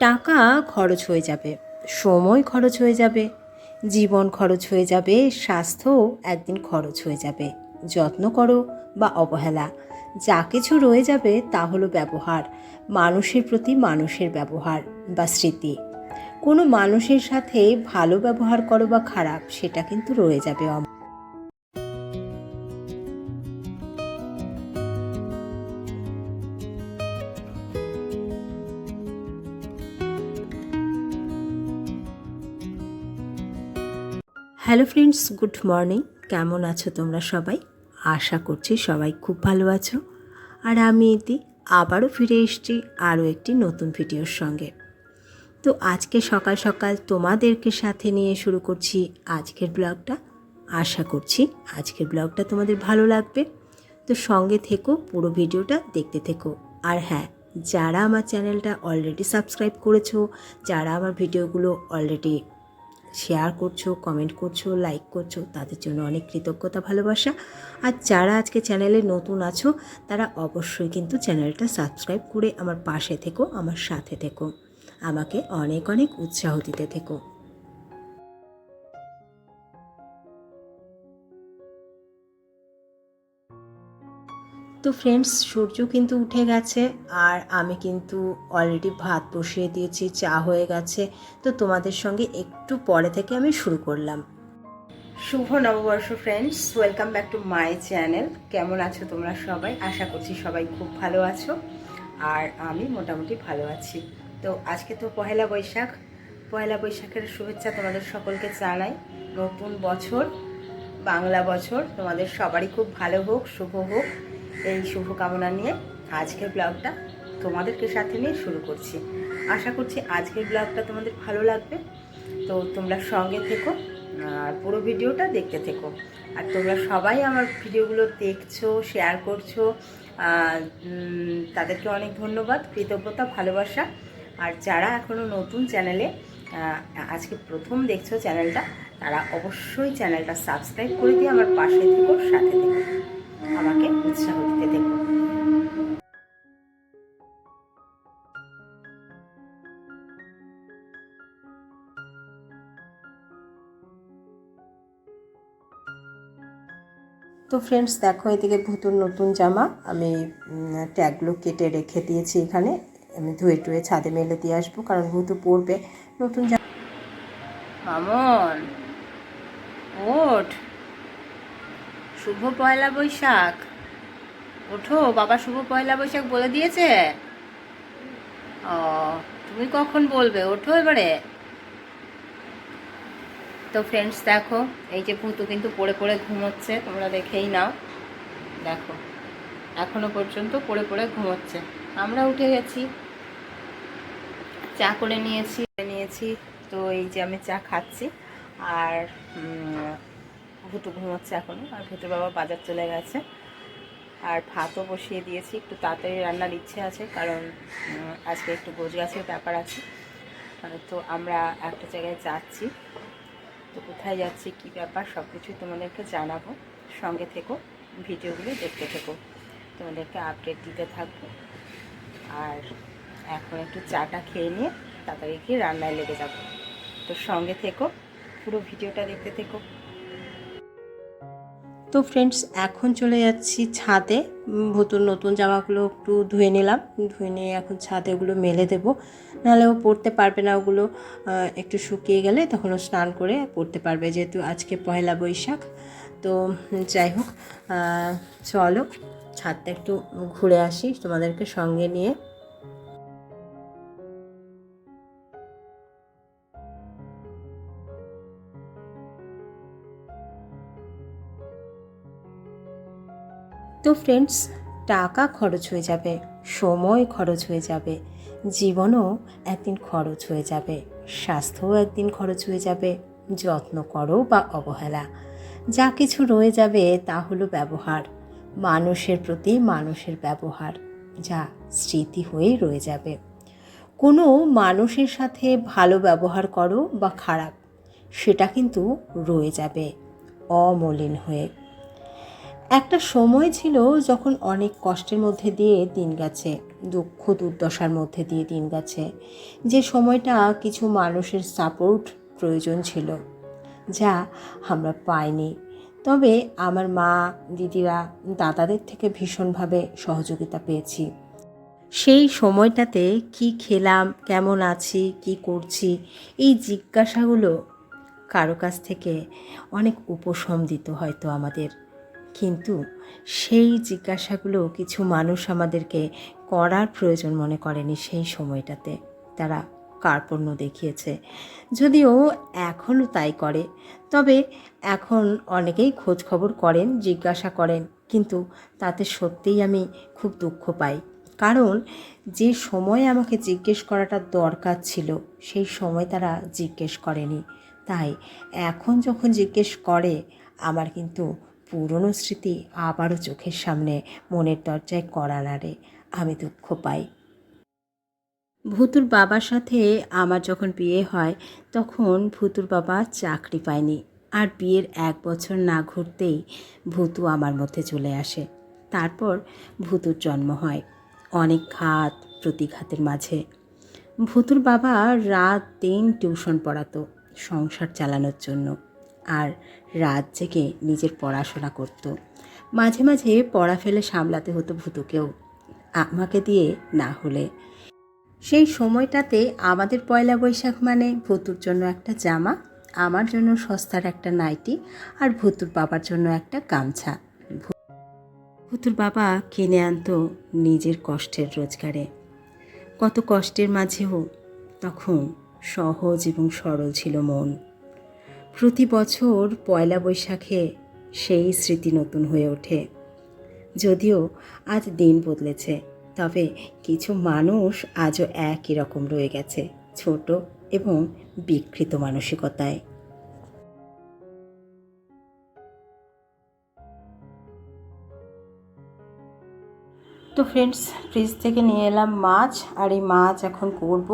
টাকা খরচ হয়ে যাবে, সময় খরচ হয়ে যাবে, জীবন খরচ হয়ে যাবে, স্বাস্থ্য একদিন খরচ হয়ে যাবে। যত্ন করো বা অবহেলা, যা কিছু রয়ে যাবে তা হলো ব্যবহার, মানুষের প্রতি মানুষের ব্যবহার বা স্মৃতি। কোনো মানুষের সাথে ভালো ব্যবহার করো বা খারাপ, সেটা কিন্তু রয়ে যাবে হ্যালো ফ্রেন্ডস, গুড মর্নিং। কেমন আছো তোমরা সবাই? আশা করছি সবাই খুব ভালো আছো। আর আমি এটি আবারও ফিরে এসেছি আরও একটি নতুন ভিডিওর সঙ্গে। তো আজকে সকাল সকাল তোমাদেরকে সাথে নিয়ে শুরু করছি আজকের ব্লগটা। আশা করছি আজকের ব্লগটা তোমাদের ভালো লাগবে। তো সঙ্গে থেকো, পুরো ভিডিওটা দেখতে থেকো। আর হ্যাঁ যারা আমার চ্যানেলটা অলরেডি সাবস্ক্রাইব করেছ, যারা আমার ভিডিওগুলো অলরেডি শেয়ার করছ কমেন্ট করছ লাইক করছ, তাদের জন্য অনেক কৃতজ্ঞতা, ভালোবাসা। আর যারা আজকে চ্যানেলে নতুন আছো, তারা অবশ্যই কিন্তু চ্যানেলটা সাবস্ক্রাইব করে আমার পাশে থেকো, আমার সাথে থেকো। আমাকে অনেক অনেক উৎসাহ দিতে থেকো। তো ফ্রেন্ডস সূর্য কিন্তু উঠে গেছে আর আমি কিন্তু অলরেডি ভাত বসিয়ে দিয়েছি, চা হয়ে গেছে। তো তোমাদের সঙ্গে একটু পরে থেকে আমি শুরু করলাম। শুভ নববর্ষ friends welcome back to my channel কেমন আছো তোমরা সবাই? আশা করছি সবাই খুব ভালো আছো আর আমি মোটামুটি ভালো আছি। তো আজকে তো পহেলা বৈশাখ। পয়লা বৈশাখের শুভেচ্ছা তোমাদের সকলকে জানাই। নতুন বছর, বাংলা বছর তোমাদের সবারই খুব ভালো হোক, শুভ হোক। এই শুভকামনা নিয়ে আজকের ব্লগটা তোমাদেরকে সাথে নিয়ে শুরু করছি। আশা করছি আজকের ব্লগটা তোমাদের ভালো লাগবে। তো তোমরা সঙ্গে থেকো, আর পুরো ভিডিওটা দেখতে থেকো। আর তোমরা সবাই আমার ভিডিওগুলো দেখছ শেয়ার করছ তাদেরকে অনেক ধন্যবাদ, কৃতজ্ঞতা, ভালোবাসা। আর যারা এখনও নতুন চ্যানেলে আজকে প্রথম দেখছ চ্যানেলটা, তারা অবশ্যই চ্যানেলটা সাবস্ক্রাইব করে দিয়ে আমার পাশে থেকো, সাথে থেকো। আমাকে উৎসাহ দিতে দেখো। তো ফ্রেন্ডস দেখো এদিকে ভুতুর নতুন জামা। আমি ট্যাগগুলো কেটে রেখে দিয়েছি এখানে। আমি ধুয়ে টুয়ে ছাদে মেলে দিয়ে আসব কারণ ভুতু পরবে নতুন জামা। মামন ওঠ। শুভ পয়লা বৈশাখ। ওঠো, বাবা শুভ পয়লা বৈশাখ বলে দিয়েছে। ও, তুমি কখন বলবে? ওঠো এবারে। তো ফ্রেন্ডস দেখো, এই যে পুতু কিন্তু পড়ে পড়ে ঘুমোচ্ছে, তোমরা দেখেই নাও। দেখো, এখনও পর্যন্ত পড়ে পড়ে ঘুমোচ্ছে। আমরা উঠে গেছি। চা করে নিয়েছি নিয়েছি। তো এই যে আমি চা খাচ্ছি। আর ভুতু ঘুমোচ্ছে এখনও, আর ভুতুর বাবা বাজার চলে গেছে। আর ভাতও বসিয়ে দিয়েছি, একটু তাড়াতাড়ি রান্নার ইচ্ছে আছে, কারণ আজকে একটু গোছ গাছের ব্যাপার আছে। তো আমরা একটা জায়গায় যাচ্ছি। তো কোথায় যাচ্ছি, কী ব্যাপার সব কিছুই তোমাদেরকে জানাব। সঙ্গে থেকো, ভিডিওগুলো দেখতে থেকো। তোমাদেরকে আপডেট দিতে থাকব। আর এখন একটু চাটা খেয়ে নিয়ে তাড়াতাড়ি গিয়ে রান্নায় লেগে যাব। তো সঙ্গে থেকো, পুরো ভিডিওটা দেখতে থেকো। তো ফ্রেন্ডস এখন চলে যাচ্ছি ছাদে। ভুতুর নতুন জামাগুলো একটু ধুয়ে নিলাম। ধুয়ে নিয়ে এখন ছাদে ওগুলো মেলে দেবো। নাহলে ও পরতে পারবে না ওগুলো। একটু শুকিয়ে গেলে তখন ও স্নান করে পরতে পারবে যেহেতু আজকে পয়লা বৈশাখ। তো যাই হোক চলো ছাদটা একটু ঘুরে আসি তোমাদেরকে সঙ্গে নিয়ে। তো ফ্রেন্ডস টাকা খরচ হয়ে যাবে, সময় খরচ হয়ে যাবে, জীবনও একদিন খরচ হয়ে যাবে, স্বাস্থ্যও একদিন খরচ হয়ে যাবে, যত্ন করো বা অবহেলা। যা কিছু রয়ে যাবে তা হলো ব্যবহার, মানুষের প্রতি মানুষের ব্যবহার, যা স্মৃতি হয়ে রয়ে যাবে। কোনো মানুষের সাথে ভালো ব্যবহার করো বা খারাপ, সেটা কিন্তু রয়ে যাবে, অমলিন হয়ে একটা সময় ছিল যখন অনেক কষ্টের মধ্যে দিয়ে দিন গেছে, দুঃখ দুর্দশার মধ্যে দিয়ে দিন গেছে। যে সময়টা কিছু মানুষের সাপোর্ট প্রয়োজন ছিল, যা আমরা পাইনি। তবে আমার মা, দিদিরা, দাদাদের থেকে ভীষণভাবে সহযোগিতা পেয়েছি। সেই সময়টাতে কি খেলাম, কেমন আছি, কি করছি, এই জিজ্ঞাসাগুলো কারও কাছ থেকে অনেক উপশম দিত হয়তো আমাদের। কিন্তু সেই জিজ্ঞাসাগুলো কিছু মানুষ আমাদেরকে করার প্রয়োজন মনে করেনি সেই সময়টাতে। তারা কার্পণ্য দেখিয়েছে। যদিও এখনও তাই করে। তবে এখন অনেকেই খোঁজ খবর করেন, জিজ্ঞাসা করেন, কিন্তু তাতে সত্যিই আমি খুব দুঃখ পাই। কারণ যে সময় আমাকে জিজ্ঞেস করাটা দরকার ছিল, সেই সময় তারা জিজ্ঞেস করেনি। তাই এখন যখন জিজ্ঞেস করে, আমার কিন্তু পুরনো স্মৃতি আবারও চোখের সামনে মনের দরজায় করা নাড়ে আমি দুঃখ পাই। ভুতুর বাবার সাথে আমার যখন বিয়ে হয়, তখন ভুতুর বাবা চাকরি পায়নি। আর বিয়ের এক বছর না ঘুরতেই ভূতু আমার মধ্যে চলে আসে। তারপর ভূতুর জন্ম হয়, অনেক ঘাত, প্রতিঘাতের মাঝে। ভূতুর বাবা রাত দিন টিউশন পড়াতো, সংসার চালানোর জন্য। আর রাত জেগে নিজের পড়াশোনা করত। মাঝে মাঝে পড়া ফেলে সামলাতে হতো ভূতুকেও, আমাকে দিয়ে না হলে। সেই সময়টাতে আমাদের পয়লা বৈশাখ মানে ভুতুর জন্য একটা জামা, আমার জন্য সস্তার একটা নাইটি আর ভুতুর বাবার জন্য একটা গামছা। ভুতুর বাবা কিনে আনতো নিজের কষ্টের রোজগারে। কত কষ্টের মাঝেও তখন সহজ এবং সরল ছিল মন। প্রতি বছর পয়লা বৈশাখে সেই স্মৃতি নতুন হয়ে ওঠে। যদিও আজ দিন বদলেছে, তবে কিছু মানুষ আজও একই রকম রয়ে গেছে, ছোট এবং বিকৃত মানসিকতায়। তো ফ্রেন্ডস ফ্রিজ থেকে নিয়ে এলাম মাছ, আর এই মাছ এখন করব।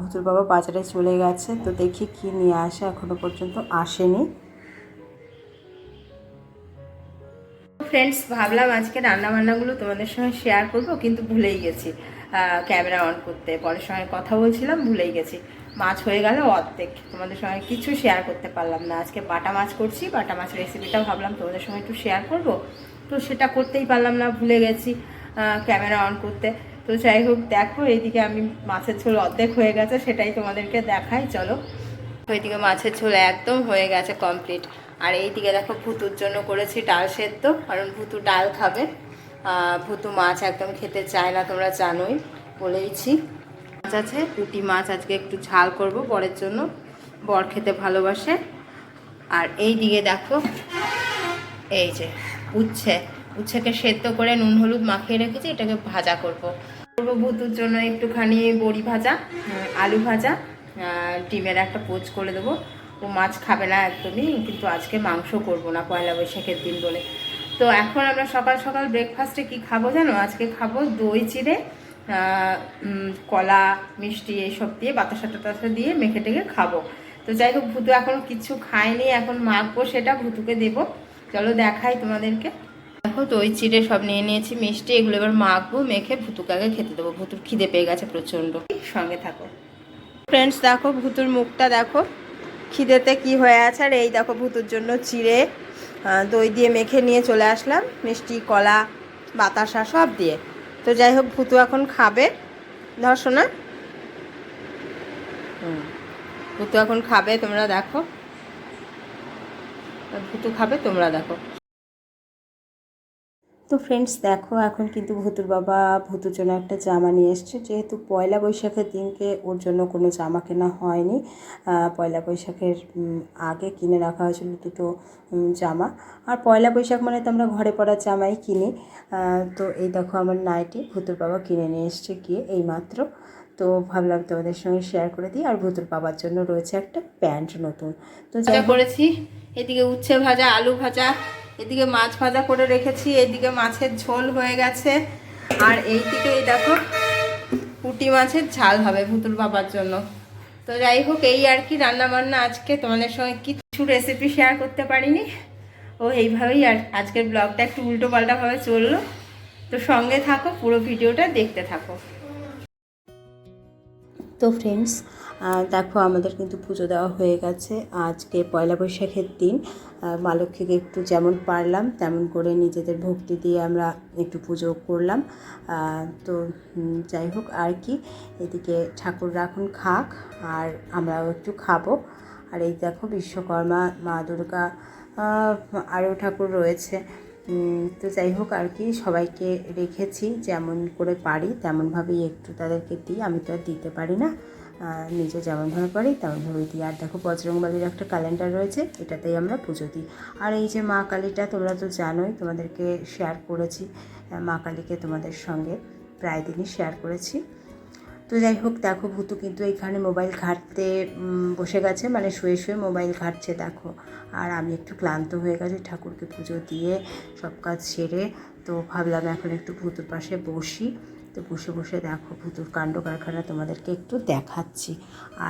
ভুতুর বাবা বাজারে চলে গেছে, তো দেখি কি নিয়ে আসে, এখনও পর্যন্ত আসেনি। ফ্রেন্ডস ভাবলাম আজকে রান্না বান্নাগুলো তোমাদের সঙ্গে শেয়ার করব, কিন্তু ভুলেই গেছি। ক্যামেরা অন করতে, পরের সঙ্গে কথা বলছিলাম, ভুলেই গেছি। মাছ হয়ে গেল অর্ধেক, তোমাদের সঙ্গে কিছু শেয়ার করতে পারলাম না। আজকে বাটা মাছ করছি, বাটা মাছ রেসিপিটাও ভাবলাম তোমাদের সঙ্গে একটু শেয়ার করব, তো সেটা করতেই পারলাম না, ভুলে গেছি ক্যামেরা অন করতে। তো যাই হোক, দেখো এইদিকে আমি মাছের ঝোল অর্ধেক হয়ে গেছে, সেটাই তোমাদেরকে দেখাই, চলো। ওইদিকে মাছের ঝোল একদম হয়ে গেছে কমপ্লিট আর এইদিকে দেখো, ভুতুর জন্য করেছি ডাল সেদ্ধ, কারণ ভুতু ডাল খাবে। ভুতু মাছ একদম খেতে চায় না, তোমরা জানোই, বলেইছি। মাছ আছে, পুঁটি মাছ আজকে একটু ঝাল করব বরের জন্য, বর খেতে ভালোবাসে। আর এই দিকে দেখো, এই যে, উচ্ছে। উচ্ছেকে সেদ্ধ করে নুন হলুদ মাখিয়ে রেখেছি, এটাকে ভাজা করব। করব ভুতুর জন্য একটুখানি বড়ি ভাজা আলু ভাজা ডিমের একটা পোচ করে দেবো। ও মাছ খাবে না একদমই, কিন্তু আজকে মাংস করব না পয়লা বৈশাখের দিন বলে। তো এখন আমরা সকাল সকাল ব্রেকফাস্টে কি খাব জানো? আজকে খাব দই চিড়ে কলা, মিষ্টি এইসব দিয়ে, বাতাসা টাতাসা দিয়ে মেখে টেখে খাব। তো যাই হোক, ভুতু এখন কিছু খায়নি, এখন মাখবো সেটা, ভুতুকে দেবো। চলো দেখাই তোমাদেরকে। দেখো দই, চিড়ে সব নিয়ে নিয়েছি, মিষ্টি, এগুলো এবার মাখবো, মেখে ভুতুকাকে খেতে দেবো। ভুতুর খিদে পেয়ে গেছে প্রচণ্ড। সঙ্গে থাকো। ফ্রেন্ডস দেখো ভুতুর মুখটা, দেখো খিদেতে কি হয়ে আছে। আর এই দেখো ভুতুর জন্য চিড়ে দই দিয়ে মেখে নিয়ে চলে আসলাম। মিষ্টি, কলা, বাতাসা, সব দিয়ে। তো যাই হোক, ভুতু এখন খাবে। ধর শোনা ভুতু এখন খাবে, তোমরা দেখো। ভুতু খাবে, তোমরা দেখো। তো ফ্রেন্ডস দেখো এখন কিন্তু ভুতুর বাবা ভুতুর জন্য একটা জামা নিয়ে এসছে। যেহেতু পয়লা বৈশাখের দিনকে ওর জন্য কোনো জামা কেনা হয়নি পয়লা বৈশাখের আগে কিনে রাখা হয়েছিল দুটো জামা। আর পয়লা বৈশাখ মানে তো আমরা ঘরে পরা জামাই কিনি। তো এই দেখো আমার নাইটি ভুতুর বাবা কিনে নিয়ে এসছে গিয়ে এই মাত্র তো ভাবলাম তোমাদের সঙ্গে শেয়ার করে দিই। আর ভুতুর বাবার জন্য রয়েছে একটা প্যান্ট নতুন। তো যা করেছি। এদিকে উচ্ছে ভাজা আলু ভাজা এদিকে মাছ ভাজা করে রেখেছি, এদিকে মাছের ঝোল হয়ে গেছে। আর এই দেখো, পুঁটি মাছের ঝাল হবে ভুতুর বাবার জন্য। তো যাই হোক, এই আর কি রান্না বান্না আজকে। তোমাদের সঙ্গে কিছু রেসিপি শেয়ার করতে পারিনি। ও এইভাবেই আর আজকের ব্লগটা একটু উল্টো পাল্টাভাবে চলল। তো সঙ্গে থাকো, পুরো ভিডিওটা দেখতে থাকো। তো ফ্রেন্ডস দেখো আমাদের কিন্তু পুজো দেওয়া হয়ে গেছে। আজকে পয়লা বৈশাখের দিন মা লক্ষ্মীকে একটু যেমন পারলাম, তেমন করে নিজেদের ভক্তি দিয়ে আমরা একটু পুজো করলাম। তো যাই হোক, আর কি, এদিকে ঠাকুর রাখুন খাক, আর আমরাও একটু খাব। আর এই দেখো বিশ্বকর্মা, মা দুর্গা আরও ঠাকুর রয়েছে। তো যাই হোক আর কি, সবাইকে রেখেছি, যেমন করে পারি, তেমনভাবেই একটু তাদেরকে দিই, আমি তো আর দিতে পারি না। নিজে যেমনভাবে পারি তেমনভাবে দিই। আর দেখো বজরংবালির একটা ক্যালেন্ডার রয়েছে, এটাতেই আমরা পুজো দিই। আর এই যে মা কালীটা, তোমরা তো জানোই, তোমাদেরকে শেয়ার করেছি মা কালীকে তোমাদের সঙ্গে, প্রায় দিনই শেয়ার করেছি। তো যাই হোক, দেখো ভূতু কিন্তু এখানে মোবাইল ঘাঁটতে বসে গেছে। মানে শুয়ে শুয়ে মোবাইল ঘাঁটছে, দেখো। আর আমি একটু ক্লান্ত হয়ে গেছি, ঠাকুরকে পুজো দিয়ে সব কাজ সেরে। তো ভাবলাম এখন একটু ভূতুর পাশে বসি। তো বসে বসে দেখো ভূতুর কাণ্ড কারখানা তোমাদেরকে একটু দেখাচ্ছি।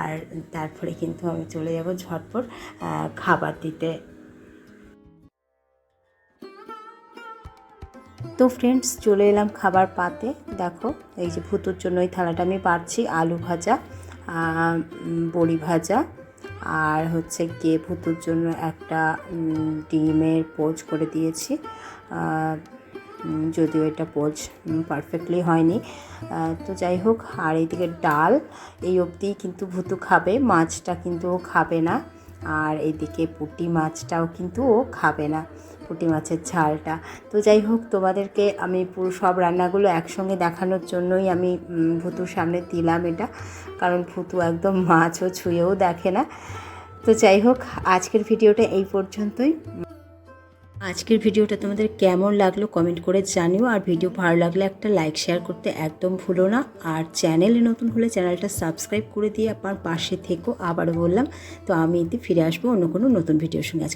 আর তারপরে কিন্তু আমি চলে যাব ঝটপট খাবার দিতে তো ফ্রেন্ডস চলে এলাম খাবার পাতে। দেখো, এই যে ভুতুর জন্য এই থালাটা আমি পারছি আলু ভাজা বড়ি ভাজা, আর হচ্ছে গিয়ে ভুতুর জন্য একটা ডিমের পোচ করে দিয়েছি। যদিও এটা পোচ পারফেক্টলি হয়নি। তো যাই হোক, আর এইদিকে ডাল, এই অবধি কিন্তু ভুতু খাবে, মাছটা কিন্তু ও খাবে না। আর এইদিকে পুঁটি মাছটাও কিন্তু ও খাবে না। পুঁটি মাছের ঝালটা। তো যাই হোক, তোমাদেরকে আমি পুরো সব রান্নাগুলো একসঙ্গে দেখানোর জন্যই আমি ভুতুর সামনে দিলাম এটা। কারণ ভুতু একদম মাছও ছুঁয়েও দেখে না। তো যাই হোক, আজকের ভিডিওটা এই পর্যন্তই। আজকের ভিডিওটা তোমাদের কেমন লাগল কমেন্ট করে জানিও। আর ভিডিও ভালো লাগলে একটা লাইক, শেয়ার করতে একদম ভুলো না। আর চ্যানেলে নতুন হলে চ্যানেলটা সাবস্ক্রাইব করে দিয়ে আপনার পাশে থেকো, আবারও বললাম। তো আমি এতে ফিরে আসব অন্য কোনো নতুন ভিডিওর সঙ্গে আজকে।